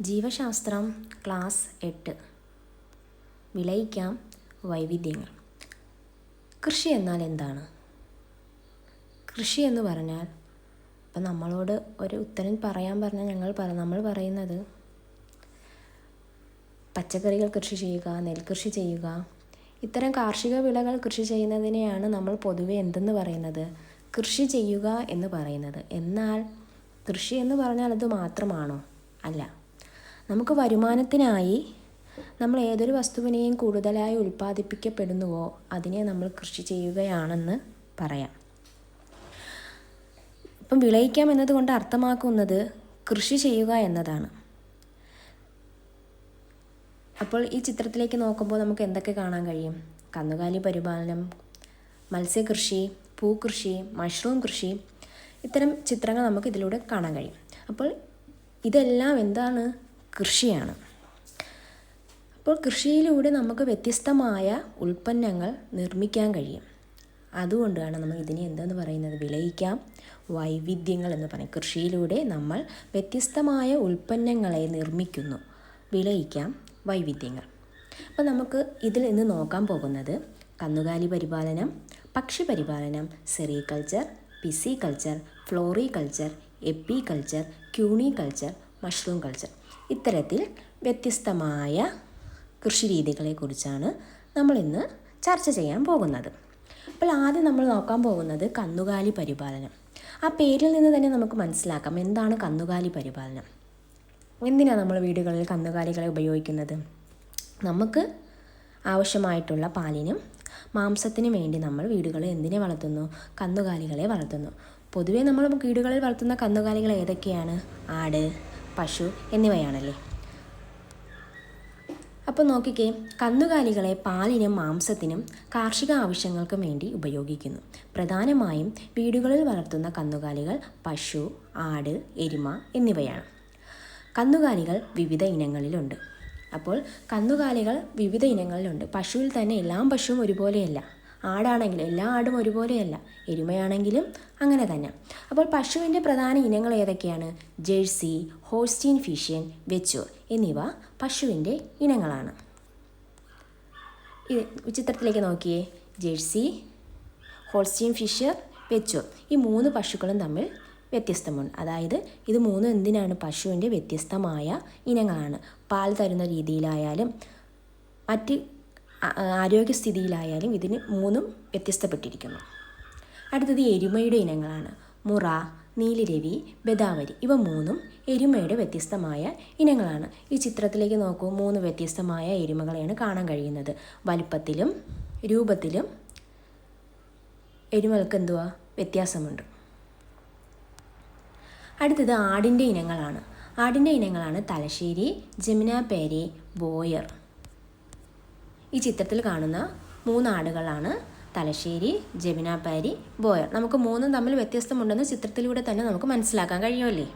ജീവശാസ്ത്രം class എട്ട്. വിളയിക്കാം വൈവിധ്യങ്ങൾ. കൃഷി എന്നാൽ എന്താണ്? കൃഷി എന്ന് പറഞ്ഞാൽ ഇപ്പം നമ്മളോട് ഒരു ഉത്തരം പറയാൻ പറഞ്ഞാൽ ഞങ്ങൾ പറ നമ്മൾ പറയുന്നത് പച്ചക്കറികൾ കൃഷി ചെയ്യുക നെൽകൃഷി ചെയ്യുക. ഇത്തരം കാർഷിക വിളകൾ കൃഷി ചെയ്യുന്നതിനെയാണ് നമ്മൾ പൊതുവെ എന്തെന്ന് പറയുന്നത്? കൃഷി ചെയ്യുക എന്ന് പറയുന്നത്. എന്നാൽ കൃഷി എന്ന് പറഞ്ഞാൽ അത് മാത്രമാണോ? അല്ല. നമുക്ക് വരുമാനത്തിനായി നമ്മൾ ഏതൊരു വസ്തുവിനെയും കൂടുതലായി ഉൽപ്പാദിപ്പിക്കപ്പെടുന്നുവോ അതിനെ നമ്മൾ കൃഷി ചെയ്യുകയാണെന്ന് പറയാം. ഇപ്പം വിളയിക്കാം എന്നതുകൊണ്ട് അർത്ഥമാക്കുന്നത് കൃഷി ചെയ്യുക എന്നതാണ്. അപ്പോൾ ഈ ചിത്രത്തിലേക്ക് നോക്കുമ്പോൾ നമുക്ക് എന്തൊക്കെ കാണാൻ കഴിയും? കന്നുകാലി പരിപാലനം മത്സ്യകൃഷി പൂക്കൃഷി മഷ്റൂം കൃഷി ഇത്തരം ചിത്രങ്ങൾ നമുക്ക് ഇതിലൂടെ കാണാൻ കഴിയും. അപ്പോൾ ഇതെല്ലാം എന്താണ് കൃഷിയാണ്. അപ്പോൾ കൃഷിയിലൂടെ നമുക്ക് വ്യത്യസ്തമായ ഉൽപ്പന്നങ്ങൾ നിർമ്മിക്കാൻ കഴിയും. അതുകൊണ്ടാണ് നമ്മൾ ഇതിനെ എന്തെന്ന് പറയുന്നത്? വിളയിക്കാം. വൈവിധ്യങ്ങൾ എന്ന് പറയും. കൃഷിയിലൂടെ നമ്മൾ വ്യത്യസ്തമായ ഉൽപ്പന്നങ്ങളെ നിർമ്മിക്കുന്നു. വിളയിക്കാം. വൈവിധ്യങ്ങൾ. അപ്പോൾ നമുക്ക് ഇതിൽ നിന്ന് നോക്കാൻ പോകുന്നത് കന്നുകാലി പരിപാലനം പക്ഷി പരിപാലനം sericulture pisciculture floriculture apiculture cuniculture mushroom culture. ഇത്തരത്തിൽ വ്യത്യസ്തമായ കൃഷിരീതികളെക്കുറിച്ചാണ് നമ്മളിന്ന് ചർച്ച ചെയ്യാൻ പോകുന്നത്. അപ്പോൾ ആദ്യം നമ്മൾ നോക്കാൻ പോകുന്നത് കന്നുകാലി പരിപാലനം. ആ പേരിൽ നിന്ന് തന്നെ നമുക്ക് മനസ്സിലാക്കാം എന്താണ് കന്നുകാലി പരിപാലനം. എന്തിനാണ് നമ്മൾ വീടുകളിൽ കന്നുകാലികളെ ഉപയോഗിക്കുന്നത്? നമുക്ക് ആവശ്യമായിട്ടുള്ള പാലിനും മാംസത്തിനും വേണ്ടി നമ്മൾ വീടുകളിൽ എന്തിനെ വളർത്തുന്നു? കന്നുകാലികളെ വളർത്തുന്നു. പൊതുവേ നമ്മൾ വീടുകളിൽ വളർത്തുന്ന കന്നുകാലികൾ ഏതൊക്കെയാണ്? ആട് പശു എന്നിവയാണല്ലേ? അപ്പോൾ നോക്കിക്കേ കന്നുകാലികളെ പാലിനും മാംസത്തിനും കാർഷിക ആവശ്യങ്ങൾക്കും വേണ്ടി ഉപയോഗിക്കുന്നു. പ്രധാനമായും വീടുകളിൽ വളർത്തുന്ന കന്നുകാലികൾ പശു ആട് എരുമ എന്നിവയാണ്. കന്നുകാലികൾ വിവിധ ഇനങ്ങളിലുണ്ട്. അപ്പോൾ കന്നുകാലികൾ വിവിധ ഇനങ്ങളിലുണ്ട്. പശുവിൽ തന്നെ എല്ലാം പശുവും ഒരുപോലെയല്ല. ആടാണെങ്കിലും എല്ലാ ആടും ഒരുപോലെയല്ല. എരുമയാണെങ്കിലും അങ്ങനെ തന്നെ. അപ്പോൾ പശുവിന്റെ പ്രധാന ഇനങ്ങൾ ഏതൊക്കെയാണ്? ജേഴ്സി ഹോസ്റ്റീൻ ഫിഷ്യൻ വെച്ചൂർ എന്നിവ പശുവിന്റെ ഇനങ്ങളാണ്. ഇത് ചിത്രത്തിലേക്ക് നോക്കിയേ. ജേഴ്സി ഹോൾസ്റ്റീൻ ഫിഷർ വെച്ചൂർ ഈ മൂന്ന് പശുക്കളും തമ്മിൽ വ്യത്യസ്തമുണ്ട്. അതായത് ഇത് മൂന്നും എന്തിനാണ്? പശുവിന്റെ വ്യത്യസ്തമായ ഇനങ്ങളാണ്. പാൽ തരുന്ന രീതിയിലായാലും മറ്റ് ആരോഗ്യസ്ഥിതിയിലായാലും ഇതിന് മൂന്നും വ്യത്യസ്തപ്പെട്ടിരിക്കുന്നു. അടുത്തത് എരുമയുടെ ഇനങ്ങളാണ്. മുറ നീലിരവി ബദാവരി ഇവ മൂന്നും എരുമയുടെ വ്യത്യസ്തമായ ഇനങ്ങളാണ്. ഈ ചിത്രത്തിലേക്ക് നോക്കൂ. മൂന്ന് വ്യത്യസ്തമായ എരുമകളെയാണ് കാണാൻ കഴിയുന്നത്. വലുപ്പത്തിലും രൂപത്തിലും എരുമകൾക്ക് എന്തുവാ? വ്യത്യാസമുണ്ട്. അടുത്തത് ആടിന്റെ ഇനങ്ങളാണ്. ആടിന്റെ ഇനങ്ങളാണ് തലശ്ശേരി ജമുനാപേരി ബോയർ. ഈ ചിത്രത്തിൽ കാണുന്ന മൂന്ന് ആടുകളാണ് തലശ്ശേരി ജമുനാപാരി ബോയർ. നമുക്ക് മൂന്നും തമ്മിൽ വ്യത്യസ്തമുണ്ടെന്ന് ചിത്രത്തിലൂടെ തന്നെ നമുക്ക് മനസ്സിലാക്കാൻ കഴിയുമല്ലേ?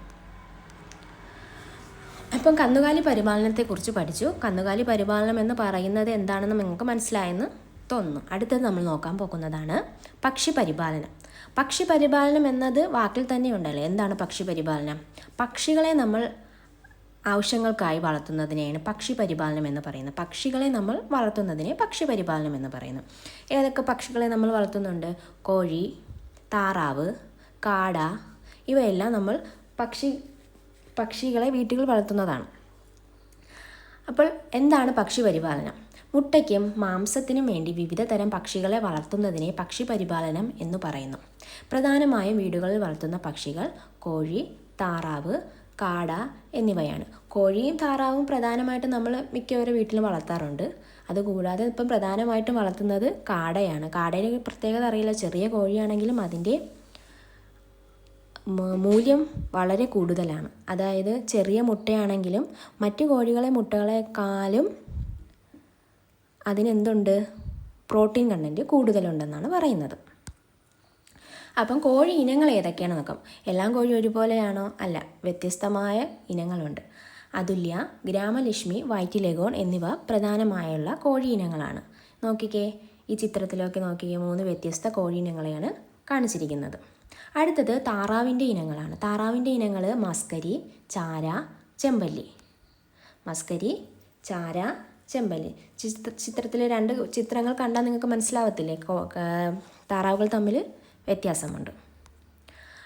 അപ്പം കന്നുകാലി പരിപാലനത്തെക്കുറിച്ച് പഠിച്ചു. കന്നുകാലി പരിപാലനം എന്ന് പറയുന്നത് എന്താണെന്ന് നിങ്ങൾക്ക് മനസ്സിലായെന്ന് തോന്നുന്നു. അടുത്തത് നമ്മൾ നോക്കാൻ പോകുന്നതാണ് പക്ഷി പരിപാലനം. പക്ഷി പരിപാലനം എന്നത് വാക്കിൽ തന്നെ ഉണ്ടല്ലോ എന്താണ് പക്ഷി പരിപാലനം? പക്ഷികളെ നമ്മൾ ആവശ്യങ്ങൾക്കായി വളർത്തുന്നതിനെയാണ് പക്ഷി പരിപാലനം എന്ന് പറയുന്നത്. പക്ഷികളെ നമ്മൾ വളർത്തുന്നതിനെ പക്ഷി പരിപാലനം എന്ന് പറയുന്നു. ഏതൊക്കെ പക്ഷികളെ നമ്മൾ വളർത്തുന്നുണ്ട്? കോഴി താറാവ് കാട ഇവയെല്ലാം നമ്മൾ പക്ഷി പക്ഷികളെ വീട്ടിൽ വളർത്തുന്നതാണ്. അപ്പോൾ എന്താണ് പക്ഷി പരിപാലനം? മുട്ടയ്ക്കും മാംസത്തിനും വേണ്ടി വിവിധ തരം പക്ഷികളെ വളർത്തുന്നതിനെ പക്ഷി പരിപാലനം എന്ന് പറയുന്നു. പ്രധാനമായും വീടുകളിൽ വളർത്തുന്ന പക്ഷികൾ കോഴി താറാവ് കാട എന്നിവയാണ്. കോഴിയും താറാവും പ്രധാനമായിട്ടും നമ്മൾ മിക്കവരും വീട്ടിലും വളർത്താറുണ്ട്. അതുകൂടാതെ ഇപ്പം പ്രധാനമായിട്ടും വളർത്തുന്നത് കാടയാണ്. കാടയുടെ പ്രത്യേകത അറിയില്ല. ചെറിയ കോഴിയാണെങ്കിലും അതിന്റെ മൂല്യം വളരെ കൂടുതലാണ്. അതായത് ചെറിയ മുട്ടയാണെങ്കിലും മറ്റു കോഴികളെ മുട്ടകളെക്കാളും അതിനെന്തുണ്ട്? പ്രോട്ടീൻ കണ്ടന്റ് കൂടുതലുണ്ടെന്നാണ് പറയുന്നത്. അപ്പം കോഴി ഇനങ്ങൾ ഏതൊക്കെയാണ് നോക്കാം. എല്ലാം കോഴി ഒരുപോലെയാണോ? അല്ല വ്യത്യസ്തമായ ഇനങ്ങളുണ്ട്. അതുല്യ ഗ്രാമലക്ഷ്മി വൈറ്റിലെഗോൺ എന്നിവ പ്രധാനമായുള്ള കോഴി ഇനങ്ങളാണ്. നോക്കിക്കേ ഈ ചിത്രത്തിലൊക്കെ നോക്കിക്കേ മൂന്ന് വ്യത്യസ്ത കോഴി ഇനങ്ങളെയാണ് കാണിച്ചിരിക്കുന്നത്. അടുത്തത് താറാവിന്റെ ഇനങ്ങളാണ്. താറാവിന്റെ ഇനങ്ങൾ മസ്കരി ചാര ചെമ്പല്ലി. മസ്കരി ചാര ചെമ്പല്ലി. ചിത്ര ചിത്രത്തിലെ രണ്ട് ചിത്രങ്ങൾ കണ്ടാൽ നിങ്ങൾക്ക് മനസ്സിലാവത്തില്ലേ? താറാവുകൾ തമ്മിൽ വ്യത്യാസമുണ്ട്.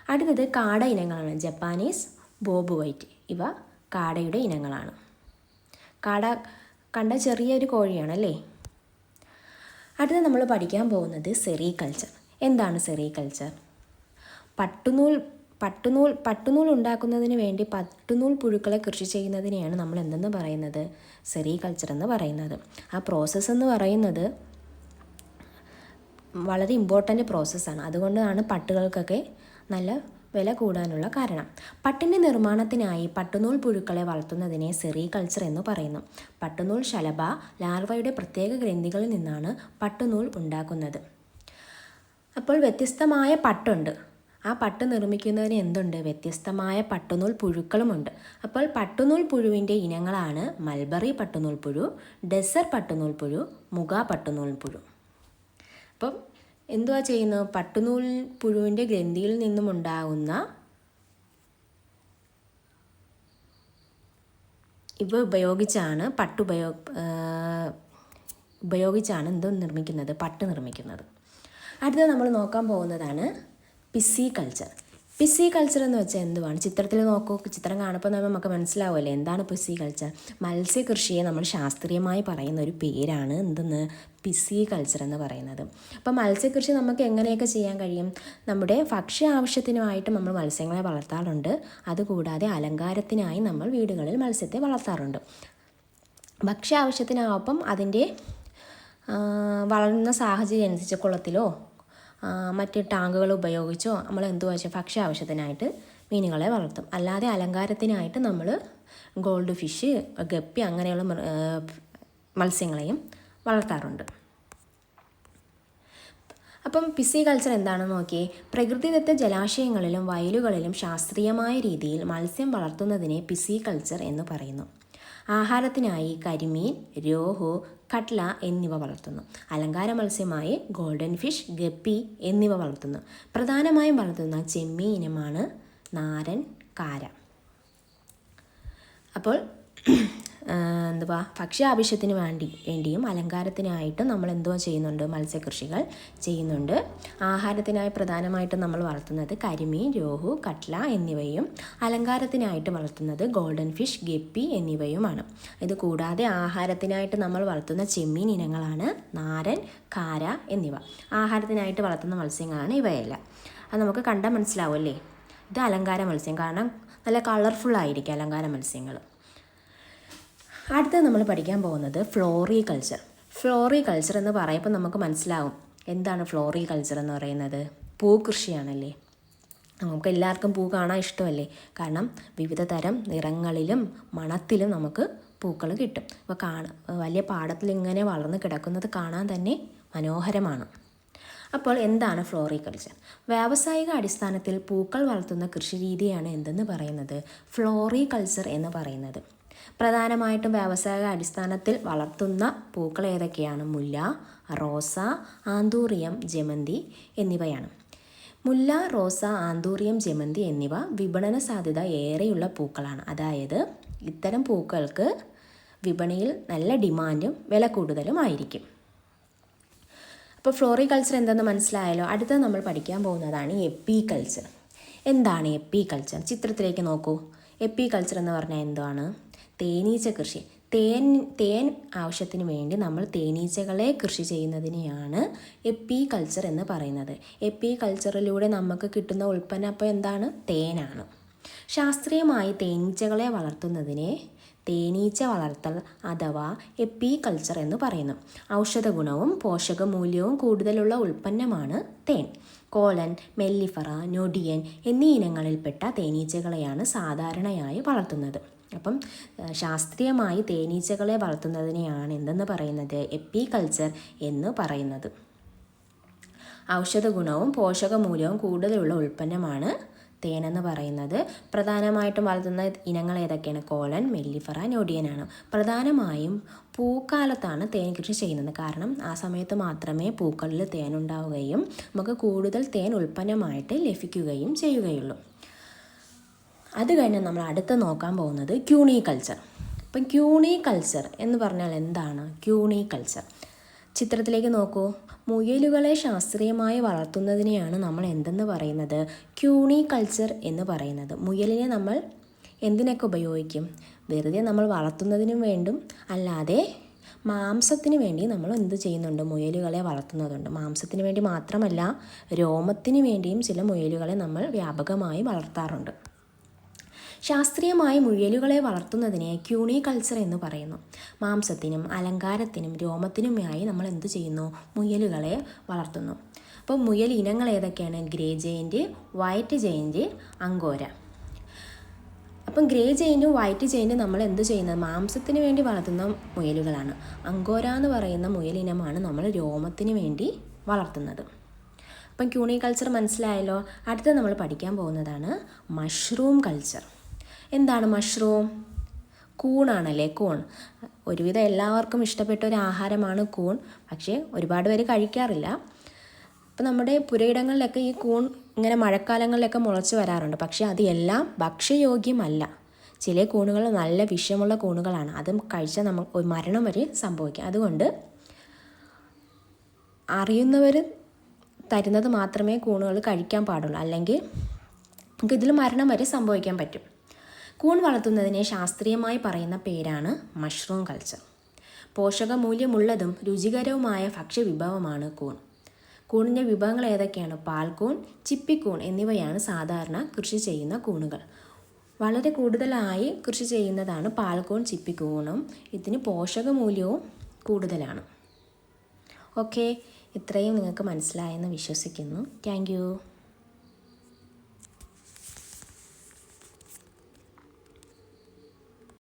അടുത്തത് കാട ഇനങ്ങളാണ്. ജപ്പാനീസ് ബോബ് വൈറ്റ് ഇവ കാടയുടെ ഇനങ്ങളാണ്. കാട കണ്ട ചെറിയൊരു കോഴിയാണല്ലേ? അടുത്ത നമ്മൾ പഠിക്കാൻ പോകുന്നത് സെറികൾച്ചർ. എന്താണ് സെറികൾച്ചർ? പട്ടുനൂൽ പട്ടുനൂൽ പട്ടുനൂൽ ഉണ്ടാക്കുന്നതിന് വേണ്ടി പട്ടുനൂൽ പുഴുക്കളെ കൃഷി ചെയ്യുന്നതിനെയാണ് നമ്മൾ എന്തെന്ന് പറയുന്നത്? സെറികൾച്ചർ എന്ന് പറയുന്നത്. ആ പ്രോസസ്സ് എന്ന് പറയുന്നത് വളരെ ഇമ്പോർട്ടന്റ് പ്രോസസ്സാണ് അതുകൊണ്ടാണ് പട്ടുകൾക്കൊക്കെ നല്ല വില കൂടാനുള്ള കാരണം. പട്ടിന്റെ നിർമ്മാണത്തിനായി പട്ടുനൂൽ പുഴുക്കളെ വളർത്തുന്നതിനെ സെറികൾച്ചർ എന്ന് പറയുന്നു. പട്ടുനൂൽ ശലഭ ലാർവയുടെ പ്രത്യേക ഗ്രന്ഥികളിൽ നിന്നാണ് പട്ടുനൂൽ ഉണ്ടാക്കുന്നത്. അപ്പോൾ വ്യത്യസ്തമായ പട്ടുണ്ട്. ആ പട്ട് നിർമ്മിക്കുന്നതിന് എന്തുണ്ട്? വ്യത്യസ്തമായ പട്ടുനൂൽ പുഴുക്കളുമുണ്ട്. അപ്പോൾ പട്ടുനൂൽ പുഴുവിന്റെ ഇനങ്ങളാണ് മൽബറി പട്ടുനൂൽ പുഴു ഡെസർ പട്ടുനൂൽ പുഴു മുഗ പട്ടുനൂൽ പുഴു. അപ്പം എന്തുവാ ചെയ്യുന്നത്? പട്ടുനൂൽ പുഴുവിന്റെ ഗ്രന്ഥിയിൽ നിന്നും ഉണ്ടാകുന്ന ഇവ ഉപയോഗിച്ചാണ് പട്ട് ഉപയോ ഉപയോഗിച്ചാണ് എന്തോ നിർമ്മിക്കുന്നത്? പട്ട് നിർമ്മിക്കുന്നത്. അടുത്തത് നമ്മൾ നോക്കാൻ പോകുന്നതാണ് പിസി കൾച്ചർ. പിസി കൾച്ചർ എന്ന് വെച്ചാൽ എന്തുവാണ്? ചിത്രത്തിൽ നോക്കൂ ചിത്രം കാണുമ്പോൾ നമുക്ക് മനസ്സിലാവുമല്ലേ എന്താണ് പിസി കൾച്ചർ മത്സ്യകൃഷിയെ നമ്മൾ ശാസ്ത്രീയമായി പറയുന്ന ഒരു പേരാണ് എന്തെന്ന്? പിസി കൾച്ചർ എന്ന് പറയുന്നത്. അപ്പോൾ മത്സ്യകൃഷി നമുക്ക് എങ്ങനെയൊക്കെ ചെയ്യാൻ കഴിയും? നമ്മുടെ ഭക്ഷ്യ ആവശ്യത്തിനുമായിട്ട് നമ്മൾ മത്സ്യങ്ങളെ വളർത്താറുണ്ട്. അതുകൂടാതെ അലങ്കാരത്തിനായി നമ്മൾ വീടുകളിൽ മത്സ്യത്തെ വളർത്താറുണ്ട്. ഭക്ഷ്യ ആവശ്യത്തിനൊപ്പം അതിന്റെ വളർന്ന സാഹചര്യം അനുസരിച്ച് കുളത്തിലോ മറ്റ് ടാങ്കുകൾ ഉപയോഗിച്ചോ നമ്മൾ എന്തു വെച്ചാൽ ഭക്ഷ്യ ആവശ്യത്തിനായിട്ട് മീനുകളെ വളർത്തും. അല്ലാതെ അലങ്കാരത്തിനായിട്ട് നമ്മൾ ഗോൾഡ് ഫിഷ് ഗപ്പി അങ്ങനെയുള്ള മത്സ്യങ്ങളെയും വളർത്താറുണ്ട്. അപ്പം പിസി കൾച്ചർ എന്താണെന്ന് നോക്കി പ്രകൃതിദത്ത ജലാശയങ്ങളിലും വയലുകളിലും ശാസ്ത്രീയമായ രീതിയിൽ മത്സ്യം വളർത്തുന്നതിനെ പിസി കൾച്ചർ എന്ന് പറയുന്നു. ആഹാരത്തിനായി കരിമീൻ രോഹു കട്ല എന്നിവ വളർത്തുന്നു. അലങ്കാര മത്സ്യമായി ഗോൾഡൻ ഫിഷ് ഗപ്പി എന്നിവ വളർത്തുന്നു. പ്രധാനമായും വളർത്തുന്ന ചെമ്മീൻ ഇനമാണ് നാരൻ കാര. അപ്പോൾ എന്തുവാ? ഭക്ഷ്യ ആവശ്യത്തിന് വേണ്ടി വേണ്ടിയും അലങ്കാരത്തിനായിട്ടും നമ്മൾ എന്തുവാ ചെയ്യുന്നുണ്ട്? മത്സ്യകൃഷികൾ ചെയ്യുന്നുണ്ട്. ആഹാരത്തിനായി പ്രധാനമായിട്ടും നമ്മൾ വളർത്തുന്നത് കരിമീൻ രോഹു കട്ല എന്നിവയും അലങ്കാരത്തിനായിട്ട് വളർത്തുന്നത് ഗോൾഡൻ ഫിഷ് ഗപ്പി എന്നിവയുമാണ്. ഇത് കൂടാതെ ആഹാരത്തിനായിട്ട് നമ്മൾ വളർത്തുന്ന ചെമ്മീൻ ഇനങ്ങളാണ് നാരൻ കാര എന്നിവ. ആഹാരത്തിനായിട്ട് വളർത്തുന്ന മത്സ്യങ്ങളാണ് ഇവയെല്ലാം. അത് നമുക്ക് കണ്ടാൽ മനസ്സിലാവും അല്ലേ? ഇത് അലങ്കാര മത്സ്യം. കാരണം നല്ല കളർഫുൾ ആയിരിക്കും അലങ്കാര മത്സ്യങ്ങൾ. അടുത്തത് നമ്മൾ പഠിക്കാൻ പോകുന്നത് ഫ്ലോറി കൾച്ചർ. ഫ്ലോറി കൾച്ചർ എന്ന് പറയുമ്പോൾ നമുക്ക് മനസ്സിലാവും എന്താണ് ഫ്ലോറി കൾച്ചർ എന്ന് പറയുന്നത്? പൂക്കൃഷിയാണല്ലേ നമുക്ക് എല്ലാവർക്കും പൂ കാണാൻ ഇഷ്ടമല്ലേ? കാരണം വിവിധ തരം നിറങ്ങളിലും മണത്തിലും നമുക്ക് പൂക്കൾ കിട്ടും. അപ്പോൾ കാണ വലിയ പാടത്തിൽ ഇങ്ങനെ വളർന്ന് കിടക്കുന്നത് കാണാൻ തന്നെ മനോഹരമാണ്. അപ്പോൾ എന്താണ് ഫ്ലോറികൾച്ചർ വ്യാവസായിക അടിസ്ഥാനത്തിൽ പൂക്കൾ വളർത്തുന്ന കൃഷി രീതിയാണ് എന്തെന്ന് പറയുന്നത്? ഫ്ലോറികൾച്ചർ എന്ന് പറയുന്നത്. പ്രധാനമായിട്ടും വ്യാവസായിക അടിസ്ഥാനത്തിൽ വളർത്തുന്ന പൂക്കൾ ഏതൊക്കെയാണ്? മുല്ല റോസ ആന്തൂറിയം ജമന്തി എന്നിവയാണ്. മുല്ല റോസ ആന്തൂറിയം ജമന്തി എന്നിവ വിപണന സാധ്യത ഏറെയുള്ള പൂക്കളാണ്. അതായത് ഇത്തരം പൂക്കൾക്ക് വിപണിയിൽ നല്ല ഡിമാൻഡും വില കൂടുതലും ആയിരിക്കും. അപ്പോൾ ഫ്ലോറികൾച്ചർ എന്തെന്ന് മനസ്സിലായാലോ അടുത്തത് നമ്മൾ പഠിക്കാൻ പോകുന്നതാണ് എപ്പി കൾച്ചർ എന്താണ് എപ്പി കൾച്ചർ ചിത്രത്തിലേക്ക് നോക്കൂ. എപ്പി കൾച്ചർ എന്ന് പറഞ്ഞാൽ എന്താണ് തേനീച്ച കൃഷി. തേൻ തേൻ ആവശ്യത്തിന് വേണ്ടി നമ്മൾ തേനീച്ചകളെ കൃഷി ചെയ്യുന്നതിനെയാണ് എപ്പി കൾച്ചർ എന്ന് പറയുന്നത്. എപ്പി കൾച്ചറിലൂടെ നമുക്ക് കിട്ടുന്ന ഉൽപ്പന്നം അപ്പോൾ എന്താണ്? തേനാണ്. ശാസ്ത്രീയമായി തേനീച്ചകളെ വളർത്തുന്നതിനെ തേനീച്ച വളർത്തൽ അഥവാ എപ്പി കൾച്ചർ എന്ന് പറയുന്നു. ഔഷധ ഗുണവും പോഷക മൂല്യവും കൂടുതലുള്ള ഉൽപ്പന്നമാണ് തേൻ. കോലൻ മെല്ലിഫറ നൊടിയൻ എന്നീ ഇനങ്ങളിൽപ്പെട്ട തേനീച്ചകളെയാണ് സാധാരണയായി വളർത്തുന്നത്. അപ്പം ശാസ്ത്രീയമായി തേനീച്ചകളെ വളർത്തുന്നതിനെയാണ് എന്തെന്ന് പറയുന്നത്? എപ്പി കൾച്ചർ എന്ന് പറയുന്നത്. ഔഷധ ഗുണവും പോഷകമൂല്യവും കൂടുതലുള്ള ഉൽപ്പന്നമാണ് തേനെന്ന് പറയുന്നത്. പ്രധാനമായിട്ടും വളർത്തുന്ന ഇനങ്ങൾ ഏതൊക്കെയാണ്? കോലൻ മെല്ലിഫറ ഞൊടിയനാണ്. പ്രധാനമായും പൂക്കാലത്താണ് തേൻ കൃഷി ചെയ്യുന്നത്. കാരണം ആ സമയത്ത് മാത്രമേ പൂക്കളിൽ തേൻ ഉണ്ടാവുകയും നമുക്ക് കൂടുതൽ തേൻ ഉൽപ്പന്നമായിട്ട് ലഭിക്കുകയും ചെയ്യുകയുള്ളൂ. അത് കഴിഞ്ഞ് നമ്മൾ അടുത്ത് നോക്കാൻ പോകുന്നത് ക്യൂണി കൾച്ചർ അപ്പം ക്യൂണി കൾച്ചർ എന്ന് പറഞ്ഞാൽ എന്താണ്? ക്യൂണി കൾച്ചർ ചിത്രത്തിലേക്ക് നോക്കൂ. മുയലുകളെ ശാസ്ത്രീയമായി വളർത്തുന്നതിനെയാണ് നമ്മൾ എന്തെന്ന് പറയുന്നത്? ക്യൂണി കൾച്ചർ എന്ന് പറയുന്നത്. മുയലിനെ നമ്മൾ എന്തിനൊക്കെ ഉപയോഗിക്കും? വെറുതെ നമ്മൾ വളർത്തുന്നതിനും വേണ്ടും അല്ലാതെ മാംസത്തിന് വേണ്ടി നമ്മൾ എന്ത് ചെയ്യുന്നുണ്ട്? മുയലുകളെ വളർത്തുന്നതുണ്ട്. മാംസത്തിന് വേണ്ടി മാത്രമല്ല രോമത്തിന് വേണ്ടിയും ചില മുയലുകളെ നമ്മൾ വ്യാപകമായി വളർത്താറുണ്ട്. ശാസ്ത്രീയമായി മുയലുകളെ വളർത്തുന്നതിനെ ക്യൂണി കൾച്ചർ എന്ന് പറയുന്നു. മാംസത്തിനും അലങ്കാരത്തിനും രോമത്തിനുമായി നമ്മൾ എന്തു ചെയ്യുന്നു? മുയലുകളെ വളർത്തുന്നു. അപ്പോൾ മുയൽ ഇനങ്ങൾ ഏതൊക്കെയാണ്? Grey giant white giant angora. അപ്പം ഗ്രേ ജെയിന്റും വൈറ്റ് ജെയിന്റും നമ്മൾ എന്ത് ചെയ്യുന്നത്? മാംസത്തിന് വേണ്ടി വളർത്തുന്ന മുയലുകളാണ്. അങ്കോര എന്ന് പറയുന്ന മുയലിനമാണ് നമ്മൾ രോമത്തിന് വേണ്ടി വളർത്തുന്നത്. അപ്പം ക്യൂണി കൾച്ചർ മനസ്സിലായല്ലോ? അടുത്ത നമ്മൾ പഠിക്കാൻ പോകുന്നതാണ് മഷ്റൂം കൾച്ചർ. എന്താണ് മഷ്റൂം? കൂണാണല്ലേ കൂൺ. ഒരുവിധം എല്ലാവർക്കും ഇഷ്ടപ്പെട്ട ഒരു ആഹാരമാണ് കൂൺ. പക്ഷേ ഒരുപാട് പേര് കഴിക്കാറില്ല. ഇപ്പം നമ്മുടെ പുരയിടങ്ങളിലൊക്കെ ഈ കൂൺ ഇങ്ങനെ മഴക്കാലങ്ങളിലൊക്കെ മുളച്ച് വരാറുണ്ട്. പക്ഷേ അത് എല്ലാം ഭക്ഷ്യയോഗ്യമല്ല. ചില കൂണുകൾ നല്ല വിഷമുള്ള കൂണുകളാണ്. അതും കഴിച്ചാൽ നമുക്ക് മരണം വരെ സംഭവിക്കാം. അതുകൊണ്ട് അറിയുന്നവർ തരുന്നത് മാത്രമേ കൂണുകൾ കഴിക്കാൻ പാടുള്ളൂ. അല്ലെങ്കിൽ നമുക്ക് ഇതിൽ മരണം വരെ സംഭവിക്കാൻ പറ്റും. കൂൺ വളർത്തുന്നതിനെ ശാസ്ത്രീയമായി പറയുന്ന പേരാണ് മഷ്റൂം കൾച്ചർ. പോഷകമൂല്യമുള്ളതും രുചികരവുമായ ഭക്ഷ്യവിഭവമാണ് കൂൺ. കൂണിന്റെ വിഭവങ്ങൾ ഏതൊക്കെയാണ്? പാൽക്കൂൺ ചിപ്പിക്കൂൺ എന്നിവയാണ് സാധാരണ കൃഷി ചെയ്യുന്ന കൂണുകൾ. വളരെ കൂടുതലായി കൃഷി ചെയ്യുന്നതാണ് പാൽക്കൂൺ ചിപ്പിക്കൂണും. ഇതിന് പോഷകമൂല്യവും കൂടുതലാണ്. ഓക്കെ. ഇത്രയും നിങ്ങൾക്ക് മനസ്സിലായെന്ന് വിശ്വസിക്കുന്നു. താങ്ക്